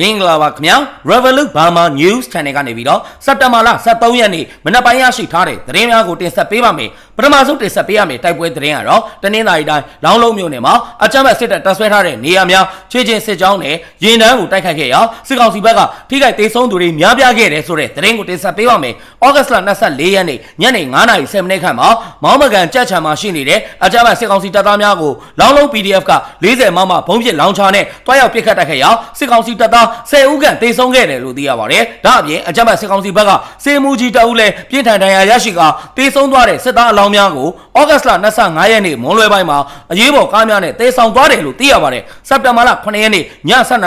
မင်္ဂလာပါခင်ဗျာ Revolut Burma News Channel ကနေပြီးတော့စက်တဘာလ23ရက်နေ့မနက်ပိုင်းရရှိထားတဲ့သတင်းများကိုတင်ဆက်ပေးပါမယ်ပထမဆုံးတင်ဆက်ပေးရမယ့်တိုက်ပွဲသတင်းကတော့တနင်္လာရီတိုင်းလောင်းလုံးမြို့နယ်မှာအကြမ်းဖက်စစ်တပ်တပ်ဆွဲထားတဲ့နေရာများချေချင်းစစ်ကြောင်းနဲ့ရင်တန်းကိုတိုက်ခိုက်ခဲ့ရာစစ်ကောင်စီဘက်ကထိခိုက်ဒေဆုံးသူတွေများပြားခဲ့တယ်ဆိုတဲ့သတင်းကိုတင်ဆက်ပေးပါမယ်ဩဂတ်စ်လ24ရက်နေ့ညနေ9:30မိနစ်ခန့်မှာမောင်းမကန်ကြက်ချံမှာရှိနေတဲ့အကြမ်းဖက်စစ်ကောင်စီတပ်သားများကိုလောင်းလုံး PDF က40မမဘုံပစ်လောင်ချာနဲ့တွားရောက်ပစ်ခတ်တိုက်ခိုက်ရာစစ်ကောင်စီတပ်သား10ဦးခန့်တေဆုံးခဲ့တယ်လို့သိရပါတယ်။ဒါအပြင်အကြမ်းဖက်စစ်ကောင်စီဘက်ကစေမူကြီးတအုပ်လည်းပြင်းထန်ဒဏ်ရာရရှိကတေဆုံးသွားတဲ့စစ်သားအလောင်းများကိုဩဂတ်စ်လ25ရက်နေ့မွန်းလွဲပိုင်းမှာအရေးပေါ်ကားများနဲ့တေဆောင်သွားတယ်လို့သိရပါတယ်။စက်တင်ဘာလ9ရက်နေ့ည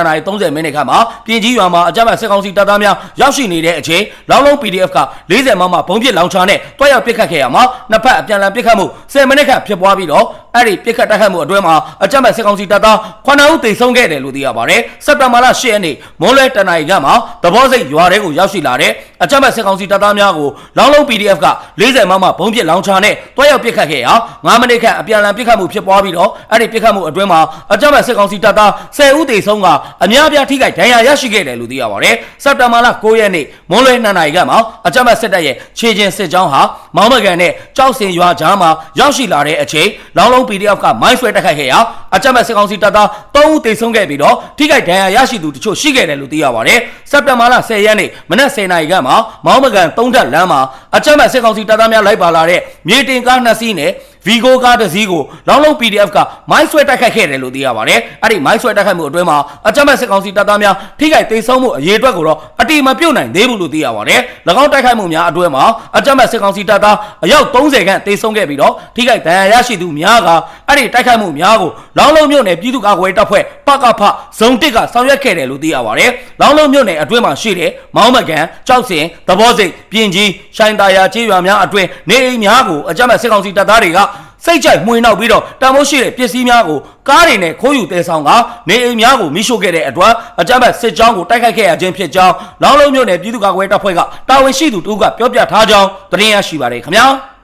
7:30မိနစ်ခန့်မှာပြင်ကြီးရွာမှာအကြမ်းဖက်စစ်ကောင်စီတပ်သားများရောက်ရှိနေတဲ့အချိန်လောင်းလုံး PDF က40မမဘုံပစ်လောင်ချာနဲ့တွားရောက်ပစ်ခတ်ခဲ့ရမှာနှစ်ဖက်အပြန်အလှန်ပစ်ခတ်မှု10မိနစ်ခန့်ဖြစ်ပွားပြီးတော့ အဲ့ဒီပစ်ခတ်တိုက်ခတ်မှုအတွင်းမှာအကြမ်းဖက်စစ်ကောင်စီတပ်သား9ဦးသေဆုံးခဲ့တယ်လို့သိရပါတယ်။စက်တင်ဘာလ10ရက်နေ့မွန်းလွဲတနင်္လာရီကမှသဘောစိတ်ရွာထဲကိုရောက်ရှိလာတဲ့အကြမ်းဖက်စစ်ကောင်စီတပ်သားများကိုလောင်းလုံး PDF က40မမဘုံပစ်လောင်ချာနဲ့တွားရောက်ပစ်ခတ်ခဲ့ရာ9မိနစ်ခန့်အပြန်အလှန်ပစ်ခတ်မှုဖြစ်ပွားပြီးတော့အဲ့ဒီပစ်ခတ်မှုအတွင်းမှာအကြမ်းဖက်စစ်ကောင်စီတပ်သား10ဦးသေဆုံးကအများပြားထိခိုက်ဒဏ်ရာရရှိခဲ့တယ်လို့သိရပါတယ်။စက်တင်ဘာလ9ရက်နေ့မွန်းလွဲ2နာရီကမှအကြမ်းဖက်စစ်တပ်ရဲ့ခြေချင်းစစ်ကြောင်းဟာမောင်းမကန်နဲ့ကြောက်စင်ရွာကြားမှာရောက်ရှိလာတဲ့အချိန်လောင်းလုံး PDF ကမိုင်းဆွဲတိုက်ခိုက်ခဲ့ရာအကြမ်းဖက်စစ်ကောင်စီတပ်သား3ဦးသေဆုံးခဲ့ပြီးတော့ထိခိုက်ဒဏ်ရာရရှိသူတချို့ရှိခဲ့တယ်လို့သိရပါတယ်။စက်တင်ဘာလ10ရက်နေ့မနက်10နာရီကမှမောင်းမကန်3ထပ်လမ်းမှာအကြမ်းဖက်စစ်ကောင်စီတပ်သားများလိုက်ပါလာတဲ့မြေတင်ကား2စီးနဲ့ ဗီဂိုကားတစ်စီးကိုလောင်းလုံး PDF ကမိုင်းဆွဲတိုက်ခိုက်ခဲ့တယ်လို့သိရပါတယ်။အဲ့ဒီမိုင်းဆွဲတိုက်ခိုက်မှုအတွင်းမှာအကြမ်းဖက်စစ်ကောင်စီတပ်သားများထိခိုက်ဒေဆုံးမှုအရေးအတွက်ကိုတော့အတိမပြုတ်နိုင်သေးဘူးလို့သိရပါတယ်။၎င်းတိုက်ခိုက်မှုများအတွင်းမှာအကြမ်းဖက်စစ်ကောင်စီတပ်သားအယောက်30ခန့်ဒေဆုံးခဲ့ပြီးတော့ထိခိုက်ဒဏ်ရာရရှိသူများကအဲ့ဒီတိုက်ခိုက်မှုများကိုလောင်းလုံးမြို့နယ်ပြည်သူ့ကာကွယ်တပ်ဖွဲ့ပကဖဇုံတစ်ကဆောင်ရွက်ခဲ့တယ်လို့သိရပါတယ်။လောင်းလုံးမြို့နယ်အတွင်းမှာရှိတဲ့မောင်းမကန်ကြောက်စင်သဘောစိတ်ပြင်ကြီးရှိုင်းတာယာကျေးရွာများအတွင်းနေအိမ်များကိုအကြမ်းဖက်စစ်ကောင်စီတပ်သားတွေက စိတ်ကြိုက်မှွေနှောက်ပြီးတော့တန်ဖိုးရှိတဲ့ပစ္စည်းများကိုကားတွေနဲ့ခိုးယူတဲဆောင်ကနေအိမ်များကိုမိရှို့ခဲ့တဲ့အတွက်အကြမ်းဖက်စစ်ကြောင်းကိုတိုက်ခိုက်ခဲ့ရခြင်းဖြစ်ကြောင်းလောင်းလုံးမြို့နယ်ပြည်သူ့ကာကွယ်တပ်ဖွဲ့ကတာဝန်ရှိသူတို့ကပြောပြထားကြောင်းသတင်းရရှိပါတယ်ခင်ဗျာ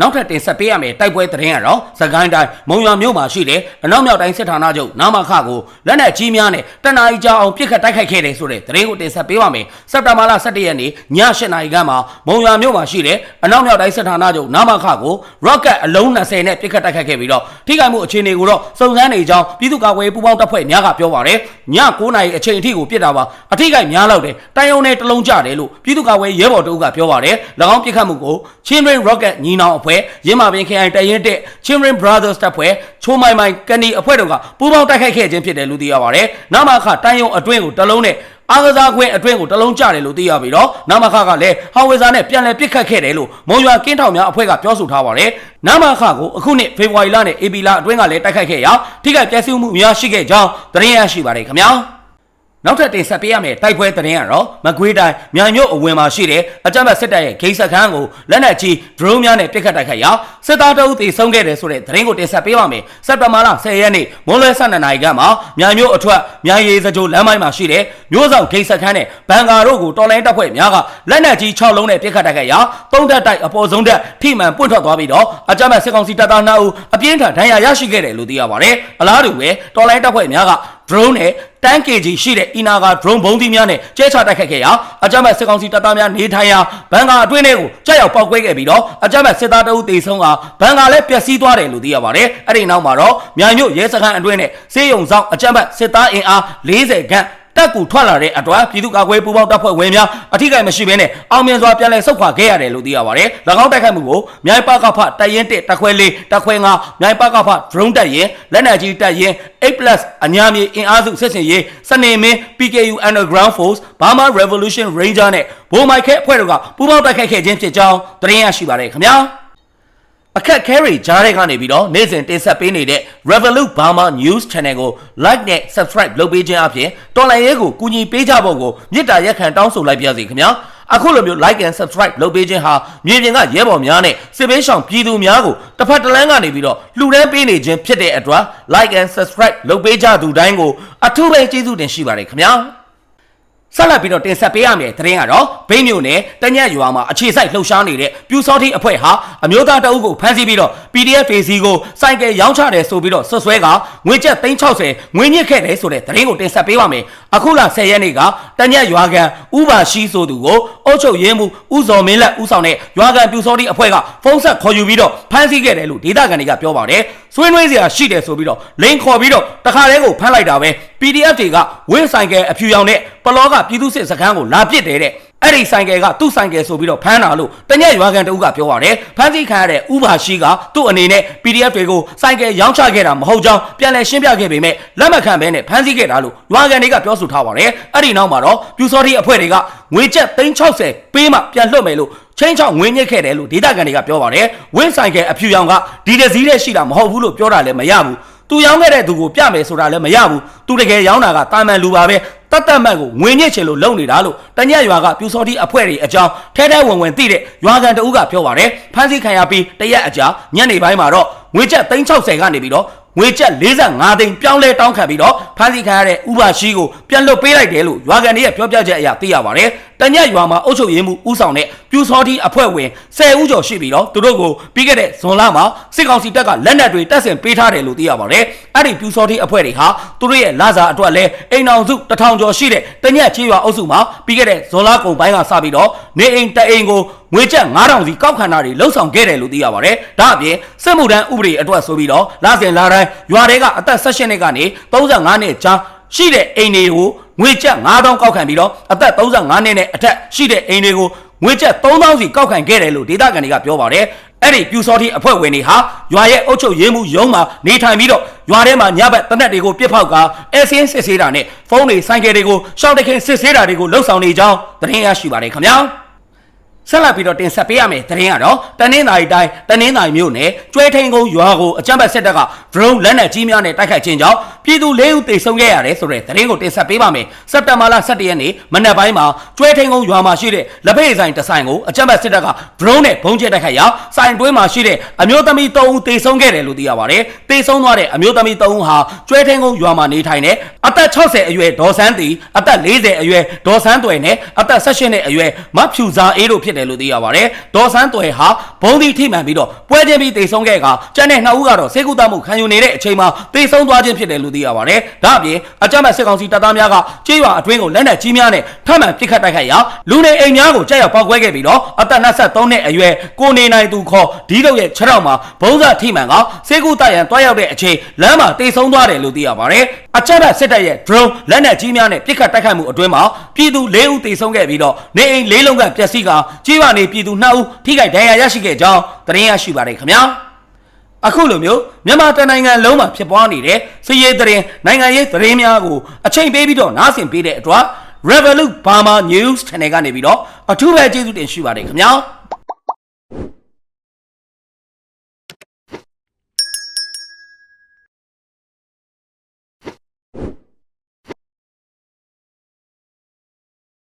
နောက်ထပ်တင်ဆက်ပေးရမယ့်တိုက်ပွဲသတင်းကတော့စကိုင်းတိုင်းမုံရွာမြို့မှာရှိတဲ့အနောက်မြောက်တိုင်းစစ်ဌာနချုပ်နာမခကိုလက်နက်ကြီးများနဲ့တနအီကြောင်အောင်ပစ်ခတ်တိုက်ခိုက်ခဲ့တယ်ဆိုတဲ့သတင်းကိုတင်ဆက်ပေးပါမယ်။စက်တင်ဘာလ17ရက်နေ့ည8:00နာရီခန့်မှာမုံရွာမြို့မှာရှိတဲ့အနောက်မြောက်တိုင်းစစ်ဌာနချုပ်နာမခကို rocket အလုံး20နဲ့ပစ်ခတ်တိုက်ခိုက်ခဲ့ပြီးတော့ထိခိုက်မှုအခြေအနေကိုတော့စုံစမ်းနေကြောင်းပြည်သူ့ကာကွယ်ရေးပူးပေါင်းတပ်ဖွဲ့များကပြောပါတယ်။ည9:00နာရီအချိန်အထိကိုပစ်တာပါအထိခိုက်များလောက်တယ်။တိုင်ယုံနဲ့တလုံးကြတယ်လို့ပြည်သူ့ကာကွယ်ရဲဘော်တို့ကပြောပါတယ်။၎င်းပစ်ခတ်မှုကို Chinrin Rocket ညီနောင်အဖွဲ့ရင်းမာပင်ခိုင်တရင်တဲ့ Children Brothers တပ်ဖွဲ့ချိုးမိုင်မိုင်ကနေအဖွဲ့တို့ကပူးပေါင်းတိုက်ခိုက်ခဲ့ခြင်းဖြစ်တယ်လို့သိရပါတယ်။နမခတန်ယုံအတွင်းကိုတလုံးနဲ့အားကစားခွင့်အတွင်းကိုတလုံးကျတယ်လို့သိရပြီးတော့နမခကလည်းဟောင်ဝေဇာနဲ့ပြန်လည်ပစ်ခတ်ခဲ့တယ်လို့မုံရွာကင်းထောင်များအဖွဲ့ကပြောဆိုထားပါတယ်။နမခကိုအခုနှစ်ဖေဖော်ဝါရီလနဲ့ဧပြီလအတွင်းကလည်းတိုက်ခိုက်ခဲ့ရာထိခိုက်ပျက်စီးမှုများရှိခဲ့ကြောင်းသတင်းရရှိပါတယ်ခင်ဗျာ။ နောက်ထပ်တင်ဆက်ပေးရမယ့်တိုက်ပွဲသတင်းကတော့မကွေးတိုင်းမြိုင်မြို့အဝင်မှာရှိတဲ့အကြမ်းဖက်စစ်တပ်ရဲ့ဂိတ်စခန်းကိုလက်နက်ကြီးဒရုန်းများနဲ့ပစ်ခတ်တိုက်ခိုက်ရာစစ်သားတအုပ်သေဆုံးခဲ့တယ်ဆိုတဲ့သတင်းကိုတင်ဆက်ပေးပါမယ်။စက်တဘာလ10ရက်နေ့မွန်းလွဲ12နာရီခန့်မှာမြိုင်မြို့အထွက်မြိုင်ရည်စကြိုလမ်းပိုင်းမှာရှိတဲ့မြို့ဆောင်ဂိတ်စခန်းနဲ့ဘန်ကာတို့ကိုတော်လိုင်းတပ်ဖွဲ့များကလက်နက်ကြီး6လုံးနဲ့ပစ်ခတ်တိုက်ခိုက်ရာသုံးတက်တိုက်အပေါ်ဆုံးတက်ထိမှန်ပွင့်ထွက်သွားပြီးတော့အကြမ်းဖက်စစ်ကောင်စီတပ်သား2ဦးအပြင်းထန်ဒဏ်ရာရရှိခဲ့တယ်လို့သိရပါတယ်။အလားတူပဲတော်လိုင်းတပ်ဖွဲ့များက drone နဲ့ တန်း kg ရှိတဲ့အီနာက drone ဘုံသီးများနဲ့ကျဲချတိုက်ခိုက်ခဲ့ရာအကြမ်းဖက်စစ်ကောင်စီတပ်သားများနေထိုင်ရာဘန်ကာအတွင်းထဲကိုကြောက်ရောက်ပောက်ကွဲခဲ့ပြီးတော့အကြမ်းဖက်စစ်သားတအုပ်တေဆုံးကဘန်ကာလည်းပျက်စီးသွားတယ်လို့သိရပါတယ်။အဲ့ဒီနောက်မှာတော့မြိုင်မြို့ရဲစခန်းအတွင်းနဲ့စေးရုံဆောင်အကြမ်းဖက်စစ်သားအင်အား40ခန့် တက်ကူထွက်လာတဲ့အတွက်ပြည်သူ့ကာကွယ်ပူးပေါင်းတပ်ဖွဲ့ဝင်များအထိကိမရှိဘဲနဲ့အောင်မြင်စွာပြန်လည်ဆုတ်ခွာခဲ့ရတယ်လို့သိရပါတယ်။၎င်းတိုက်ခိုက်မှုကိုမြိုင်ပကဖတပ်ရင်1တပ်ခွဲ4တပ်ခွဲ5မြိုင်ပကဖ drone တပ်ရင်လက်နက်ကြီးတပ်ရင် 8+ အညာမြေအင်အားစုစစ်စင်ရေးစနေမင်း PKU Underground Force Burma Revolution Ranger နဲ့ဘိုးမိုက်ခဲအဖွဲ့တို့ကပူးပေါင်းတိုက်ခိုက်ခဲ့ခြင်းဖြစ်ကြောင်းသတင်းရရှိပါတယ်ခင်ဗျာ။ အခက်ခဲတွေကြားတဲ့ကနေပြီးတော့နေ့စဉ်တင်ဆက်ပေးနေတဲ့ Revolut Burma News Channel ကို like နဲ့ subscribe လုပ်ပေးခြင်းအပြင်တော်လိုင်းရဲကိုကူညီပေးကြဖို့ကိုမေတ္တာရက်ခံတောင်းဆိုလိုက်ပါရစေခင်ဗျာအခုလိုမျိုး like and subscribe လုပ်ပေးခြင်းဟာမြေပြင်ကရဲဘော်များနဲ့စစ်ပေးဆောင်ပြည်သူများကိုတစ်ဖက်တစ်လမ်းကနေပြီးတော့လှူဒန်းပေးနေခြင်းဖြစ်တဲ့အတွက် like and subscribe လုပ်ပေးကြသူတိုင်းကိုအထူးပဲကျေးဇူးတင်ရှိပါတယ်ခင်ဗျာ ဆက်လက်ပြီးတော့တင်ဆက်ပေးရမယ်သတင်းကတော့ဘိန်းမြို့နယ်တညက်ရွာမှာအခြေစိုက်လှုပ်ရှားနေတဲ့ပြူစောတိအဖွဲ့ဟာအမျိုးသားတအုပ်ကိုဖမ်းဆီးပြီးတော့ PDF ဖေစီကိုစိုက်ကယ်ရောင်းချတယ်ဆိုပြီးတော့ဆွဆွဲကငွေကျပ်360ငွေညစ်ခဲ့တယ်ဆိုတဲ့သတင်းကိုတင်ဆက်ပေးပါမယ်အခုလ10ရက်နေ့ကတညက်ရွာကန်ဥပါရှိဆိုသူကိုအုပ်ချုပ်ရေးမှူးဦးစော်မင်းလက်ဦးဆောင်တဲ့ရွာကန်ပြူစောတိအဖွဲ့ကဖုန်းဆက်ခေါ်ယူပြီးတော့ဖမ်းဆီးခဲ့တယ်လို့ဒေသခံတွေကပြောပါတယ်ဆွေးနွေးစရာရှိတယ်ဆိုပြီးတော့လိန်ခေါ်ပြီးတော့တခါတည်းကိုဖမ်းလိုက်တာပဲ PDF တွေကဝင်းဆိုင်ကယ်အဖြူရောင်နဲ့ပလောကပြည်သူစစ်စခန်းကိုလာပစ်တယ်တဲ့အဲ့ဒီဆိုင်ကယ်ကသူ့ဆိုင်ကယ်ဆိုပြီးတော့ဖမ်းတာလို့တညက်ရွာကန်တဦးကပြောပါတယ်ဖမ်းဆီးခံရတဲ့ဥပါရှိကသူ့အနေနဲ့ PDF တွေကိုဆိုင်ကယ်ရောင်းချခဲ့တာမဟုတ်ကြောင်းပြန်လည်ရှင်းပြခဲ့ပေမဲ့လက်မခံဘဲနဲ့ဖမ်းဆီးခဲ့တာလို့ရွာကန်တွေကပြောဆိုထားပါတယ်အဲ့ဒီနောက်မှာတော့ပြူစောတိအဖွဲ့တွေကငွေကျပ်360ပေးမှပြန်လွှတ်မယ်လို့ချင်းချောင်းငွေညစ်ခဲ့တယ်လို့ဒေသခံတွေကပြောပါတယ်ဝင်းဆိုင်ကယ်အဖြူရောင်ကဒီတစ်စည်းတည်းရှိတာမဟုတ်ဘူးလို့ပြောတာလည်းမရဘူး သူရောင်းခဲ့တဲ့သူကိုပြမယ်ဆိုတာလည်းမရဘူးသူတကယ်ရောင်းတာကတာမန်လူပါပဲတတ်တတ်မှတ်ကိုငွေညစ်ချင်လို့လုပ်နေတာလို့တညက်ရွာကပြူစောတိအဖွဲ့တွေအကြောင်းထဲထဲဝင်ဝင်သိတဲ့ရွာကန်တအုပ်ကပြောပါတယ်ဖမ်းဆီးခံရပြီးတရက်အကြာညနေပိုင်းမှာတော့ငွေကျပ်360ကနေပြီးတော့ငွေကျပ်45သိန်းပြောင်းလဲတောင်းခံပြီးတော့ဖမ်းဆီးခံရတဲ့ဥပါရှိကိုပြန်လွတ်ပေးလိုက်တယ်လို့ရွာကန်တွေရဲ့ပြောပြချက်အရသိရပါတယ် တညက်ရွာမှာအုပ်ချုပ်ရေးမှုဦးဆောင်တဲ့ပြူစောတိအဖွဲ့ဝင်10ဦးကျော်ရှိပြီးတော့သူတို့ကိုပြီးခဲ့တဲ့ဇွန်လမှာစစ်ကောင်စီတပ်ကလက်နက်တွေတပ်ဆင်ပေးထားတယ်လို့သိရပါတယ်အဲ့ဒီပြူစောတိအဖွဲ့တွေဟာသူတို့ရဲ့လာစာအတွက်လဲအိမ်အောင်စုတစ်ထောင်ကျော်ရှိတဲ့တညက်ချေးရွာအုပ်စုမှာပြီးခဲ့တဲ့ဇွန်လကုန်ပိုင်းကစပြီးတော့နေအိမ်တအိမ်ကိုငွေကျပ်9000စီကောက်ခံတာတွေလှုပ်ဆောင်ခဲ့တယ်လို့သိရပါတယ်ဒါအပြင်စစ်မှုထမ်းဥပဒေအတွက်ဆိုပြီးတော့လာစဉ်လာတိုင်းရွာတွေကအသက်16နှစ်ကနေ35နှစ်ကြားရှိတဲ့အိမ်တွေကို ငွေကျပ်9000ကောက်ခံပြီးတော့အသက်35နှစ်နဲ့အထက်ရှိတဲ့အိမ်တွေကိုငွေကျပ်3000စီကောက်ခံခဲ့တယ်လို့ဒေသခံတွေကပြောပါတယ်အဲ့ဒီပြူစောတိအဖွဲ့ဝင်တွေဟာရွာရဲ့အုပ်ချုပ်ရေးမှုရုံးမှာနေထိုင်ပြီးတော့ရွာထဲမှာညဘက်တနက်တွေကိုပြစ်ဖောက်ကအဲဆင်းစစ်ဆေးတာနဲ့ဖုန်းတွေဆိုင်ကယ်တွေကိုရှောက်တခင်စစ်ဆေးတာတွေကိုလှုပ်ဆောင်နေကြောင်းသတင်းရရှိပါတယ်ခင်ဗျာ ဆက်လက်ပြီးတော့တင်ဆက်ပေးရမယ်သတင်းကတော့တနင်္သာရီတိုင်းတနင်္သာရီမြို့နယ်ကျွဲထိန်ကုန်းရွာကိုအကြမ်းဖက်စစ်တပ်က drone လက်နက်ကြီးများနဲ့တိုက်ခိုက်ခြင်းကြောင့်ပြည်သူ၄ဦးသေဆုံးခဲ့ရတယ်ဆိုတဲ့သတင်းကိုတင်ဆက်ပေးပါမယ်စက်တင်ဘာလ17ရက်နေ့မနက်ပိုင်းမှာကျွဲထိန်ကုန်းရွာမှာရှိတဲ့လက်ဖက်ရည်ဆိုင်တစ်ဆိုင်ကိုအကြမ်းဖက်စစ်တပ်က drone နဲ့ဘုံကျဲတိုက်ခိုက်ရာဆိုင်တွင်းမှာရှိတဲ့အမျိုးသမီး3ဦးသေဆုံးခဲ့တယ်လို့သိရပါတယ်သေဆုံးသွားတဲ့အမျိုးသမီး3ဦးဟာကျွဲထိန်ကုန်းရွာမှာနေထိုင်တဲ့အသက်60အရွယ်ဒေါ်စန်းတီအသက်40အရွယ်ဒေါ်စန်းသွယ်နဲ့အသက်18နှစ်အရွယ်မဖြူစာအေးတို့ဖြစ်တယ်လို့သိရပါတယ်ဒေါ်စန်းသွယ်ဟာဘုံဒီထိမှန်ပြီးတော့ပွဲချင်းပြီးသေဆုံးခဲ့ကကျန်တဲ့နှစ်ဦးကတော့စေကူတမှုခံယူနေတဲ့အချိန်မှာသေဆုံးသွားခြင်းဖြစ်တယ်လို့သိရပါတယ်ဒါအပြင်အကြမ်းဖက်စစ်ကောင်စီတပ်သားများကကြေးရွာအတွင်းကိုလက်နက်ကြီးများနဲ့ထပ်မံပစ်ခတ်တိုက်ခိုက်ရာလူနေအိမ်များကိုကြောက်ရောက်ပောက်ကွဲခဲ့ပြီးတော့အသက်23နှစ်အရွယ်ကိုနေနိုင်သူခေါ်ဒီတို့ရဲ့ခြေထောက်မှာဘုံစာထိမှန်ကစေကူတရန်တွားရောက်တဲ့အချိန်လမ်းမှာသေဆုံးသွားတယ်လို့သိရပါတယ်အကြမ်းဖက်စစ်တပ်ရဲ့ drone လက်နက်ကြီးများနဲ့ပစ်ခတ်တိုက်ခိုက်မှုအတွင်းမှာပြည်သူ၄ဦးသေဆုံးခဲ့ပြီးတော့နေအိမ်၄လုံးကပျက်စီးကကြေးရွာနေပြည်သူ2ဦးထိခိုက်ဒဏ်ရာရရှိခဲ့ကြောင်းသတင်းရရှိပါတယ်ခင်ဗျာအခုလိုမျိုးမြန်မာတနိုင်ငံလုံးမှာဖြစ်ပွားနေတဲ့စည်ရေးသတင်းနိုင်ငံရေးသတင်းများကိုအချိန်ပေးပြီးတော့နားဆင်ပေးတဲ့အတွက် Revolut Burma News Channel ကနေပြီးတော့အထူးပဲကျေးဇူးတင်ရှိပါတယ်ခင်ဗျာ